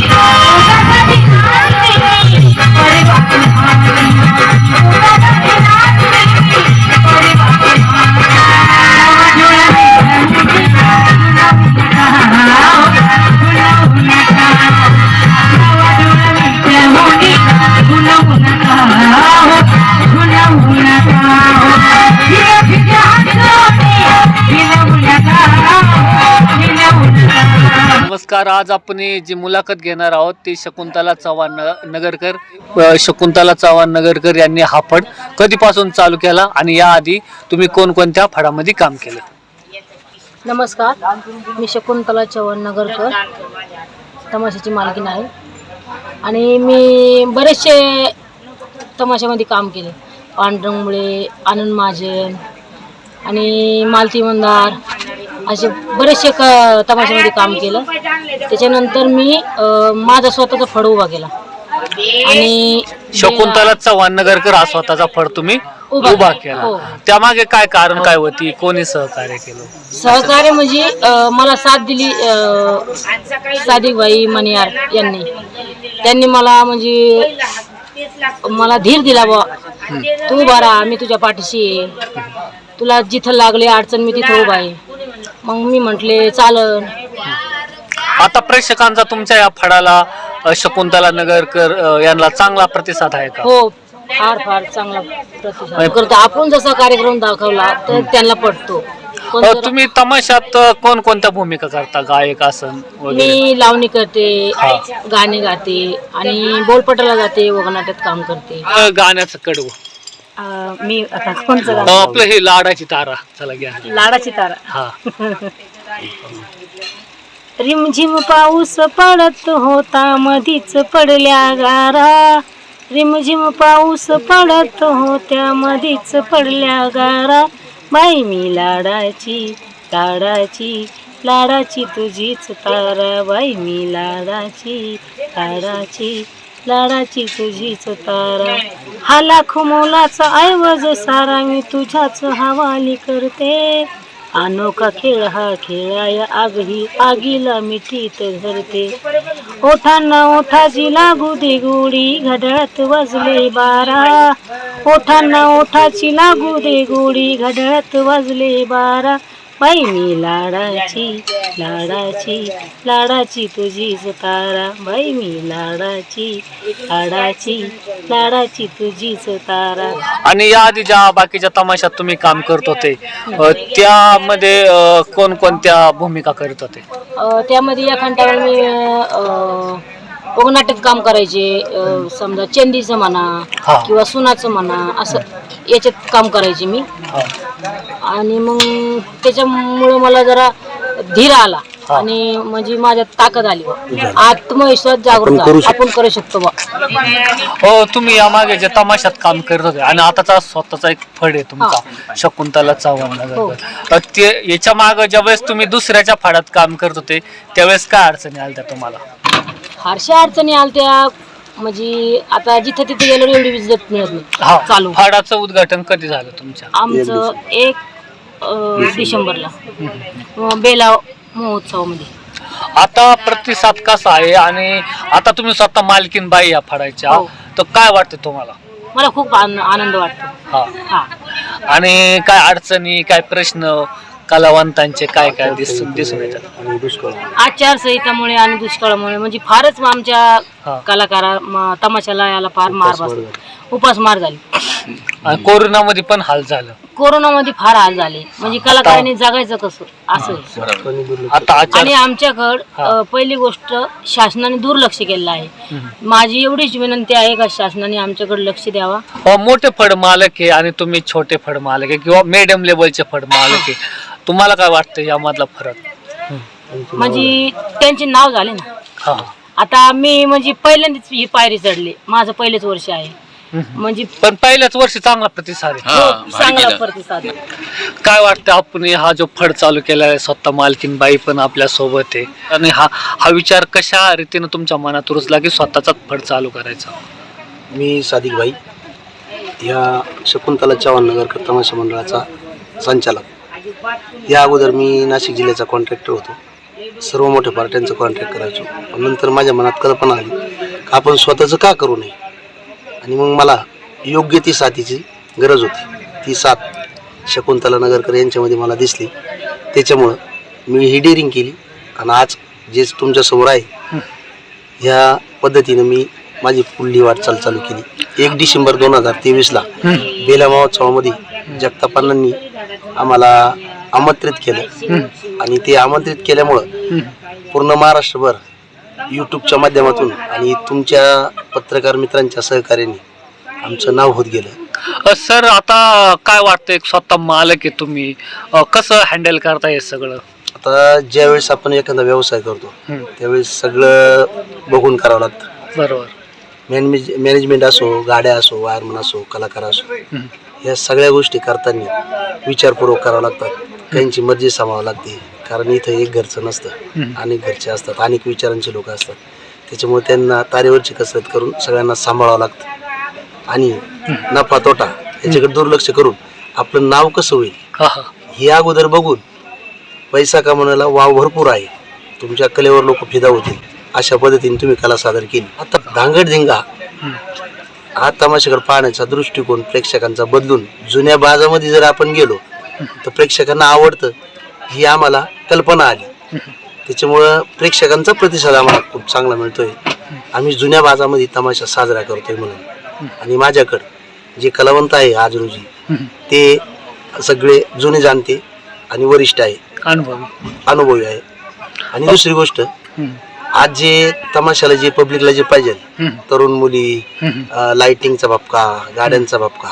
Oh, that's नमस्कार आज आपण जी मुलाखत घेणार आहोत ती शकुंतला चव्हाण न- नगरकर अ, शकुंतला चव्हाण नगरकर यांनी हा फड कधीपासून चालू केला आणि याआधी तुम्ही कोणकोणत्या फडामध्ये काम केलं? नमस्कार मी शकुंतला चव्हाण नगरकर तमाशाची मालकीण आहे. आणि मी बरेचसे तमाशामध्ये काम केले. पांडुरंगमुळे आनंद महाजन आणि मालती मंदार असे बरेचसे क तमाशामध्ये काम केलं. त्याच्यानंतर मी अ, माझा स्वतःचा फड उभा केला. आणि शकुंतला चव्हाण नगरकर हा स्वतःचा फड तुम्ही उभा उभा केला. केला. हो. त्यामागे काय कारण काय होती? कोणी सहकार्य केलं? सहकार्य म्हणजे अ, मला साथ दिली अ, मनियार यांनी. त्यांनी मला म्हणजे मला धीर दिला बा तू उभा राहा मी तुझ्या पाठीशी आहे. तुला जिथं लागले अडचण मी तिथं उभा आहे. मग मी म्हटले चालन. आता प्रेक्षकांचा तुमच्या या फडाला अ, शकुंतला नगरकर अ, यांना चांगला प्रतिसाद आहे का? हो फार फार चांगला प्रतिसाद. करतो आपण जसा कार्यक्रम दाखवला तर त्यांना पटतो. पण अ, जर- तुम्ही तमाशात अ, कोणकोणत्या भूमिका करता? गायक आसन वगैरे? मी लावणी करते हा. गाणे गाते आणि बोलपटाला जाते वगनाट्यात काम करते. अ, गाण्याचं कडवं. मी आता कोणचं आपलं हे लाडाची तारा चला घ्या. लाडाची तारा. हा. रिमझिम पाऊस पडत होता मधीच पडल्या गारा. रिमझिम पाऊस पडत होत्या मधीच पडल्या गारा. बाई मी लाडाची लाडाची लाडाची तुझीच तारा. बाई मी लाडाची लाडाची. लाडाची तुझीच तारा हा लाख मोलाचा ऐवज सारा मी तुझ्याच हवाली करते. अनोखा खेळ हा खेळाया आगही आगीला मिठीत धरते. ओठांना ओठाची लागू दे गोडी घड्याळात वाजले बारा. ओठांना ओठाची लागू दे गोडी घड्याळात वाजले बारा. बाई मी लाडाची लाडाची लाडाची तुझीच तारा बाई मी लाडाची लाडाची लाडाची तुझीच तारा आणि याआधी ज्या बाकीच्या तमाशात तुम्ही काम करत होते अ, त्यामध्ये अ, कोणकोणत्या भूमिका करत होते अ, त्यामध्ये या खंडावर मी ओघनाट्यात काम करायचे अ, समजा चंदीचं म्हणा हा. किंवा सुनाचं म्हणा असं याच्यात काम करायचे मी हा. आणि मग त्याच्यामुळं मला जरा धीर आला. आणि म्हणजे माझ्यात ताकद आली. आत्मविश्वास जागृत झाला. आपण करू शकतो बा. हो तुम्ही यामागे जे तमाशात काम करत होते. आणि आताचा स्वतःचा एक फड आहे तुमचा. शकुंतला चव्हाण हो. नगरकर ते याच्या मागे ज्यावेळेस तुम्ही दुसऱ्याच्या फाडात काम करत होते त्यावेळेस काय अडचणी आल्या त्या तुम्हाला? फारशा अडचणी आलत्या. म्हणजे आता जिथं तिथे गेलो एवढी मिळत नाही. हा चालू. फाडाचं उद्घाटन कधी झालं तुमच्या? आमचं एक अ, डिसेंबरला. अ, बेलाव महोत्सवामध्ये. आता प्रतिसाद कसा आहे? आणि आता तुम्ही स्वतः मालकीन बाई या फाडायच्या. हो. तर काय वाटतं तुम्हाला? मला खूप आन- आनंद वाटतो. हा. हा. आणि काय अडचणी काय प्रश्न? कलावंतांचे काय काय दिसून दिसून येतात? आचारसंहितामुळे आणि दुष्काळामुळे म्हणजे फारच आमच्या. कलाकारा म- तमाशाला याला फार मार बसला. उपासमार झाली. आणि कोरोनामध्ये पण हाल झालं. कोरोनामध्ये फार हाल झाले. म्हणजे कलाकारांनी जगायचं कसं? असं आहे. आता आचार आणि आमच्याकडं. अ, पहिली गोष्ट शासनाने दुर्लक्ष केलेलं आहे. माझी एवढीच विनंती आहे का शासनाने आमच्याकडे लक्ष द्यावा? अ, मोठे फड मालक आहे आणि तुम्ही छोटे फड मालक आहे किंवा मिडियम लेवलचे फड मालक आहे. तुम्हाला काय वाटतं यामधला फरक? म्हणजे त्यांचे नाव झाले ना. हा. आता मी म्हणजे पहिल्यांदाच ही पायरी चढली. माझं पहिलेच वर्ष आहे. म्हणजे पण पहिल्याच वर्षी चांगला प्रतिसाद आहे. खूप चांगला प्रतिसाद आहे. काय वाटतं आपण हा जो फड चालू केला आहे स्वतः मालकीन बाई पण आपल्यासोबत आहे. आणि हा हा विचार कशा रीतीनं तुमच्या मनात रुजला की स्वतःचाच फड चालू करायचा? मी सादिक भाई या शकुंतला चव्हाण नगरकर तमाशा मंडळाचा संचालक. या अगोदर मी नाशिक जिल्ह्याचा कॉन्ट्रॅक्टर होतो. सर्व मोठ्या पार्ट्यांचं कॉन्ट्रॅक्ट करायचो. नंतर माझ्या मनात कल्पना आली का आपण स्वतःचं का करू नये? आणि मग मला योग्य ती साथीची गरज होती. ती साथ शकुंतला नगरकर यांच्यामध्ये मला दिसली. त्याच्यामुळं मी ही डेअरिंग केली. आणि आज जे तुमच्यासमोर आहे ह्या पद्धतीनं मी माझी पुढली वाटचाल चालू केली. एक डिसेंबर दोन हजार तेवीसला बेला महोत्सवामध्ये जगतापांनी आम्हाला आमंत्रित केलं. आणि ते आमंत्रित केल्यामुळं पूर्ण महाराष्ट्रभर यूट्यूबच्या माध्यमातून आणि तुमच्या पत्रकार मित्रांच्या सहकार्याने आमचं नाव होत गेलं. अ, सर आता काय वाटतं एक स्वतः मालक आहे तुम्ही. अ, कसं हँडल करता हे सगळं? आता ज्यावेळेस आपण एखादा व्यवसाय करतो हम्म, त्यावेळेस सगळं बघून करावं लागतं. बरोबर. मॅनेज मॅनेजमेंट असो गाड्या असो वायरमन असो कलाकार असो. हम्म, या सगळ्या गोष्टी करताना विचारपूर्वक करावं लागतात. त्यांची मर्जी सांभाळावं लागते. कारण इथं एक घरचं नसतं. अनेक घरचे असतात. अनेक विचारांचे लोक असतात. त्याच्यामुळे त्यांना तारेवरची कसरत करून सगळ्यांना सांभाळावं लागतं. आणि नफा तोटा याच्याकडे दुर्लक्ष करून आपलं नाव कसं होईल? हा अगोदर बघून पैसा कमवण्याला वाव भरपूर आहे. तुमच्या कलेवर लोक फिदा होतील. अशा पद्धतीने तुम्ही कला सादर केली. आता धांगड धिंगा हम्म, हा तमाशाकडे पाहण्याचा दृष्टिकोन प्रेक्षकांचा बदलून जुन्या बाजामध्ये जर आपण गेलो तर प्रेक्षकांना आवडतं ही आम्हाला कल्पना आली. त्याच्यामुळं प्रेक्षकांचा प्रतिसाद आम्हाला खूप चांगला मिळतोय. आम्ही जुन्या बाजामध्ये तमाशा साजरा करतोय म्हणून. आणि माझ्याकडं जे कलावंत आहे आज रोजी. ते सगळे जुने जाणते आणि वरिष्ठ आहे. अनुभवी. अनुभवी आहे. आणि दुसरी गोष्ट आज जे तमाशाला जे पब्लिकला जे पाहिजे तरुण मुली लाइटिंगचा बापका गाड्यांचा बापका.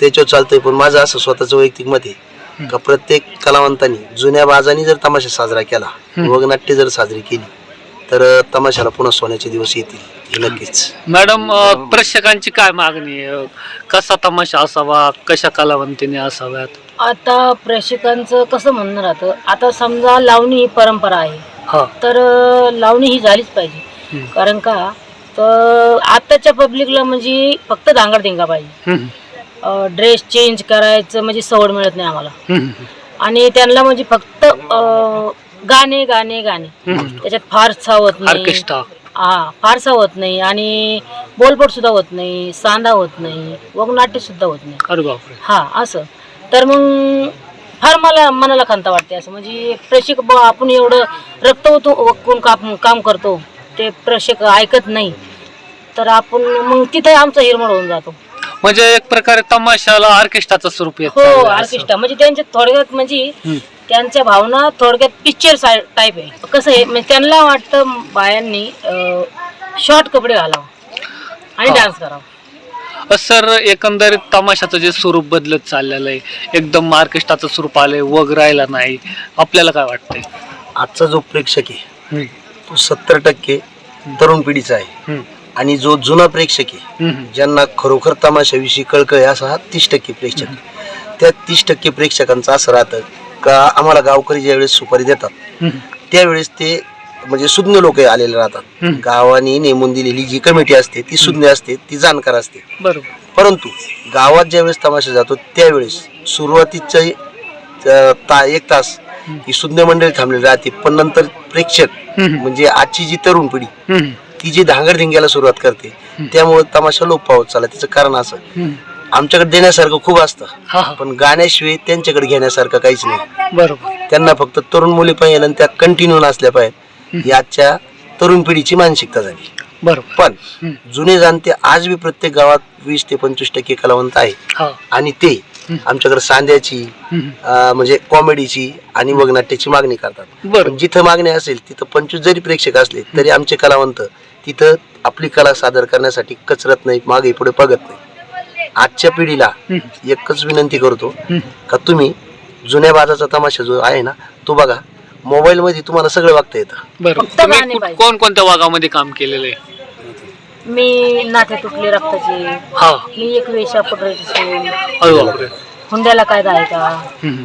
त्याच्यावर चालतंय. पण माझं असं स्वतःचं वैयक्तिक मत आहे का प्रत्येक कलावंतांनी जुन्या बाजांनी जर तमाशा साजरा केला वगनाट्य जर साजरी केली तर तमाशाला पुन्हा सोन्याचे दिवस येतील हे नक्कीच. मॅडम प्रेक्षकांची काय मागणी आहे? कसा तमाशा असावा? कशा कलावंतीने असाव्यात? आता प्रेक्षकांचं कसं म्हणणं राहतं? आता समजा लावणी ही परंपरा आहे. हा. तर अं, लावणी ही झालीच पाहिजे. हम्म. कारण का? तर आताच्या पब्लिकला म्हणजे फक्त धांगड धिंगा पाहिजे. हम्म, ड्रेस चेंज करायचं म्हणजे सवड मिळत नाही आम्हाला. हम्म, आणि त्यांना म्हणजे फक्त अं, गाणे गाणे गाणे. हम्म. त्याच्यात फारसा होत नाही. ऑर्केस्ट्रा. हा फारसा होत नाही. आणि बोलपट सुद्धा होत नाही. सांदा होत नाही. वगनाट्य सुद्धा होत नाही. अरे बापरे. हा असं. तर मग फार मला मनाला खंत वाटते असं म्हणजे प्रेक्षक ब आपण एवढं रक्त होतो ओकून काम काम करतो ते प्रेक्षक ऐकत नाही तर आपण मग तिथे आमचा हिरमड होऊन जातो म्हणजे एक प्रकारे तमाशाला ऑर्केस्ट्राचं स्वरूप येत हो चाललंय असं. ऑर्केस्ट्रा म्हणजे त्यांच्या थोडक्यात म्हणजे हम्म. त्यांच्या भावना थोडक्यात पिक्चर टाईप आहे कसं आहे म्हणजे त्यांना वाटतं बायांनी शॉर्ट कपडे घालावं आणि हा. डान्स करावा सर एकंदरीत तमाशाचं जे स्वरूप बदलत चाललेलं आहे. एकदम ऑर्केस्ट्राचं स्वरूप आलंय वग राहिला नाही. आपल्याला काय वाटतंय? आजचा जो प्रेक्षक आहे तो सत्तर टक्के तरुण पिढीचा आहे. आणि जो जुना प्रेक्षक आहे ज्यांना खरोखर तमाशाविषयी कळकळ आहे असा हा तीस टक्के प्रेक्षक. त्या तीस टक्के प्रेक्षकांचं असं राहतं का आम्हाला गावकरी ज्यावेळेस सुपारी देतात त्यावेळेस ते म्हणजे सुज्ञ लोक आलेले राहतात. गावाने नेमून दिलेली जी कमिटी असते ती सुज्ञ असते ती जाणकार असते. बरोबर. परंतु गावात ज्यावेळेस तमाशा जातो त्यावेळेस सुरुवातीच्या ता एक तास ही सुज्ञ मंडळी थांबलेली राहते. पण नंतर प्रेक्षक म्हणजे आजची जी तरुण पिढी ती जी धांगडधिंग्याला सुरुवात करते त्यामुळे तमाशा लोप पावत चालला. त्याचं कारण असं. आमच्याकडे देण्यासारखं खूप असतं. पण गाण्याशिवाय त्यांच्याकडे घेण्यासारखं काहीच नाही. बरोबर. त्यांना फक्त तरुण मुली पाहिजे आणि त्या कंटिन्यू नसल्या पाहिजे ही आजच्या तरुण पिढीची मानसिकता झाली. बरोबर. पण. जुने जाणते आज बी प्रत्येक गावात वीस ते पंचवीस टक्के कलावंत आहे. हा. आणि ते आमच्याकडे सांध्याची म्हणजे कॉमेडीची आणि वगनाट्याची मागणी करतात. पण जिथं मागणी असेल तिथं पंचवीस जरी प्रेक्षक असले तरी आमचे कलावंत तिथं आपली कला सादर करण्यासाठी कचरत नाही मागे पुढे बघत नाही. आजच्या पिढीला एकच विनंती करतो. का तुम्ही जुन्या बाजाचा तमाशा जो आहे ना तो बघा. मोबाईल मध्ये तुम्हाला सगळं बघता येतं. फक्त गाणे पाहिजे. कोण कोणत्या भागामध्ये काम केलेलं आहे? मी नाते तुटले रक्ताचे. हा. मी एक वेशा अरे बापरे. हुंड्याला काय आहे का हम्म.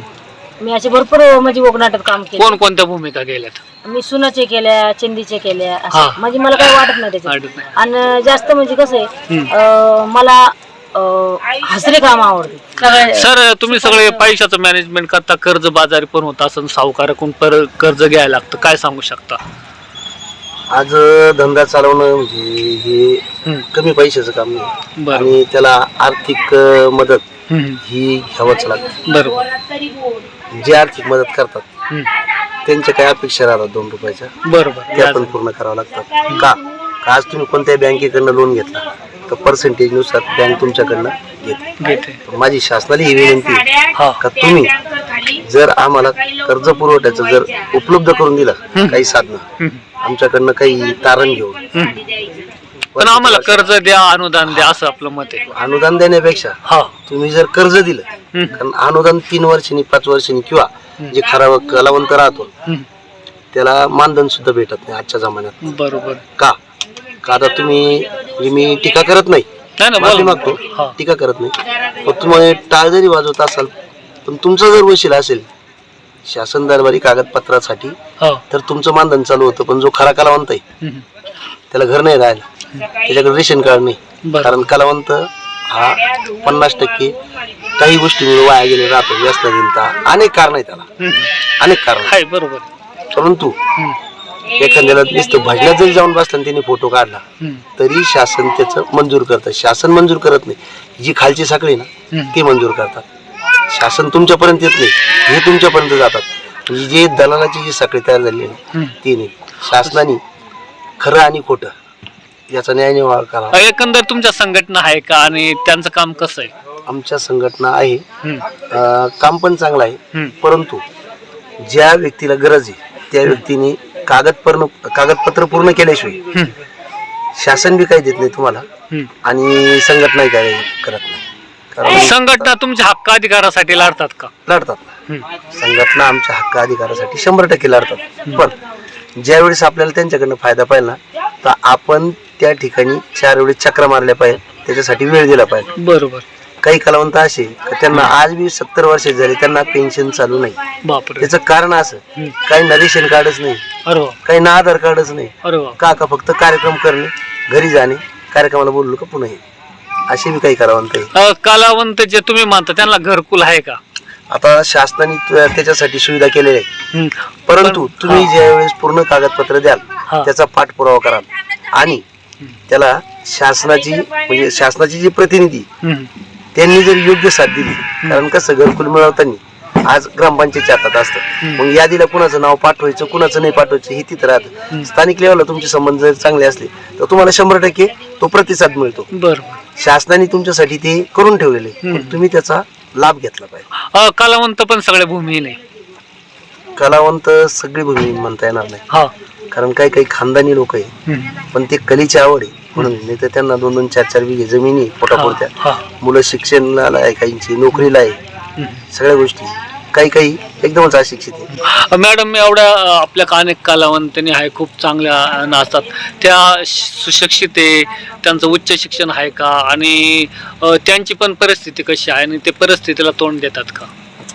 मी असे भरपूर म्हणजे वगनाट्यात काम केले. कोण कोणत्या भूमिका केल्यात? मी सुनाचे केल्या चंदीचे केल्या हा. असं म्हणजे मला काही वाटत नाही त्याच्यात. वाटत नाही. आणि जास्त म्हणजे कसं आहे हम्म. अं, मला हसरे काम आवडते. सर तुम्ही सगळे पैशाचं मॅनेजमेंट करता कर्ज बाजारी पण होत असं सावकाराकडून पर कर्ज घ्यायला लागतं. काय सांगू शकता? आज धंदा चालवणं म्हणजे हे. कमी पैशाचं काम नाही आणि त्याला आर्थिक मदत. ही घ्यावंच लागते. बरोबर. जे आर्थिक मदत करतात. त्यांच्या काही अपेक्षा राहतात दोन रुपयाच्या. बरोबर. त्या. पण पूर्ण करावं लागतात. का? का आज तुम्ही कोणत्याही बँकेकडनं लोन घेतला? तर पर्सेंटेजनुसार बँक तुमच्याकडनं घेते. घेते. माझी शासनाला ही विनंती आहे हा. का तुम्ही जर आम्हाला कर्ज पुरवठ्याचं जर उपलब्ध करून दिलं काही साधनं. आमच्याकडनं काही तारण घेऊन. पण आम्हाला कर्ज द्या अनुदान द्या असं आपलं मत आहे. अनुदान देण्यापेक्षा हा. तुम्ही जर कर्ज दिलं. कारण अनुदान तीन वर्षांनी पाच वर्षांनी किंवा जे खरा कलावंत राहतो. त्याला मानधन सुद्धा भेटत नाही आजच्या जमान्यात. बरोबर. का? का आता तुम्ही म्हणजे मी टीका करत नाही. नाही ना माफी बोला. मागतो. टीका करत नाही. पण तुम्ही टाळ जरी वाजवत असाल पण तुमचा जर वशील असेल शासन दरबारी कागदपत्रासाठी हा. तर तुमचं मानधन चालू होतं पण जो खरा कलावंत आहे हम्म. त्याला घर नाही राहायला. त्याच्याकडे रेशन कार्ड नाही. बरं. कारण कलावंत हा पन्नास टक्के काही गोष्टीमुळे वाया गेले राहतो व्यसनाधीनता अनेक कारण आहे त्याला. हम्म. अनेक कारण आहे बरोबर. परंतु हम्म. एखाद्याला नुसतं भजनात जरी जाऊन बसला आणि त्याने फोटो काढला. तरी शासन त्याचं मंजूर करतं. शासन मंजूर करत नाही. जी खालची साखळी ना. ती मंजूर करतात. शासन तुमच्यापर्यंत येत नाही हे तुमच्यापर्यंत जातात. म्हणजे जे दलालाची जी साखळी तयार झाली आहे ना. ती नाही. शासनाने खरं आणि खोटं याचा न्याय निवाडा करा एकंदर तुमच्या संघटना आहे का आणि त्यांचं काम कसं आहे? आमच्या संघटना आहे. काम पण चांगलं आहे. परंतु ज्या व्यक्तीला गरज आहे त्या व्यक्तीने कागदपत्र कागदपत्र पूर्ण केल्याशिवाय. शासन बी काही देत नाही तुम्हाला. आणि संघटनाही काही करत नाही. कारण संघटना तुमच्या हक्क अधिकारासाठी लढतात का? लढतात. संघटना आमच्या हक्क अधिकारासाठी शंभर टक्के लढतात. पण ज्यावेळेस आपल्याला त्यांच्याकडनं फायदा पाहिजे ना तर आपण त्या ठिकाणी चार वेळेस चक्र मारल्या पाहिजे. त्याच्यासाठी वेळ दिला पाहिजे. बरोबर. काही कलावंत असे का त्यांना आज बी सत्तर वर्ष झाले त्यांना पेन्शन चालू नाही. बापरे. त्याचं कारण असं हम्म. काही ना रेशन कार्डच नाही अरे वा. काही ना आधार कार्डच नाही. अरे वा. का का फक्त कार्यक्रम करणे घरी जाणे कार्यक्रमाला बोललो का पुन्हा येणे असे बी काही कलावंत आहे. अ, कलावंत जे तुम्ही मानता त्यांना घरकुल आहे का? आता शासनाने त- त्याच्यासाठी सुविधा केलेल्या हम्म. परंतु तुम्ही ज्यावेळेस पूर्ण कागदपत्र द्याल हा. त्याचा पाठपुरावा कराल. आणि त्याला शासनाची म्हणजे शासनाची जी प्रतिनिधी हम्म. त्यांनी जर योग्य साथ दिली कारण कसं घरकुल मिळवताना आज ग्रामपंचायतच्या हातात असतं. मग यादीला कुणाचं नाव पाठवायचं कुणाचं नाही पाठवायचं हे तिथं राहतं. स्थानिक लेवलला तुमचे संबंध जर चांगले असले तर तुम्हाला शंभर टक्के तो प्रतिसाद मिळतो. बरोबर शासनाने तुमच्यासाठी ते करून ठेवलेले तुम्ही त्याचा लाभ घेतला पाहिजे. कलावंत पण सगळे भूमिहीन आहे. कलावंत सगळी भूमी म्हणता येणार नाही. हा. कारण काही काही खानदानी लोक आहे. पण ते कलेची आवड आहे. म्हणून नाही तर त्यांना दोन दोन चार चार बिघे जमिनी हा. मुलं शिक्षणाला आहे काहींची नोकरीला आहे. सगळ्या गोष्टी. काही काही एकदमच अशिक्षित आहे. मॅडम एवढ्या आपल्या अनेक कलावंतनी आहे खूप चांगल्या नाचतात. त्या सुशिक्षित आहे त्यांचं उच्च शिक्षण आहे का? आणि त्यांची पण परिस्थिती कशी आहे आणि ते परिस्थितीला तोंड देतात का?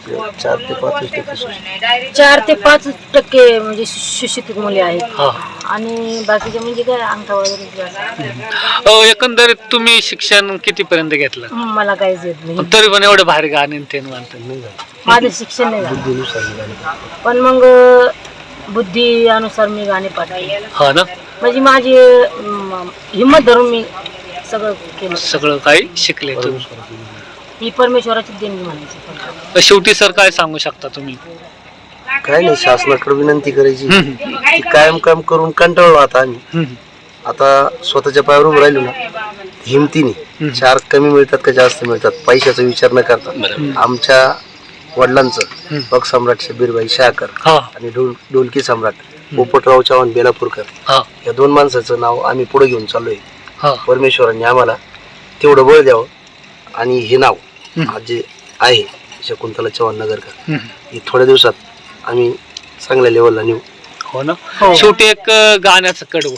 चार ते पाच टक्के सुशिक्षित. चार ते पाच टक्के म्हणजे सुशिक्षित मुले आहेत. हा. आणि बाकीचे म्हणजे काय अंगठा वगैरे एकंदरीत तुम्ही शिक्षण कितीपर्यंत घेतलं? मला काहीच येत नाही. तरी पण एवढे भारी गाणे आणि ते म्हणतात. नाही झालं. माझं शिक्षण नाही झालं. बुद्धीनुसार निघाले. पण मग बुद्धी अनुसार मी गाणे पाठवले. हा ना? म्हणजे माझी अं, हिंमत धरून मी सगळं केलं. सगळं काही शिकले तुम्ही. ही परमेश्वराची देणगी म्हणायची. शेवटी सर काय सांगू शकता तुम्ही? काय नाही शासनाकडे विनंती करायची. की कायम काम करून कंटाळलो आता आम्ही. आता स्वतःच्या पायावर उभं राहिलो ना हिमतीने चार कमी मिळतात का जास्त मिळतात पैशाचा विचार न करता. आमच्या वडिलांचं पग सम्राट शबीरबाई शाकर हा. आणि ढोल ढोलकी सम्राट पोपटराव चव्हाण बेलापूरकर हा. या दोन माणसाचं नाव आम्ही पुढे घेऊन चाललोय. हा. परमेश्वरांनी आम्हाला तेवढं बळ द्यावं आणि हे नाव आज जे आहे शकुंतला चव्हाण नगरकर. हे थोड्या दिवसात आम्ही चांगल्या लेवलला नेऊ. हो ना? शेवटी एक अ, गाण्याचं कडवं.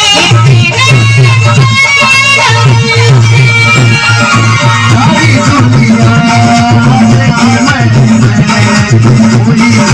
Thank you. Oh,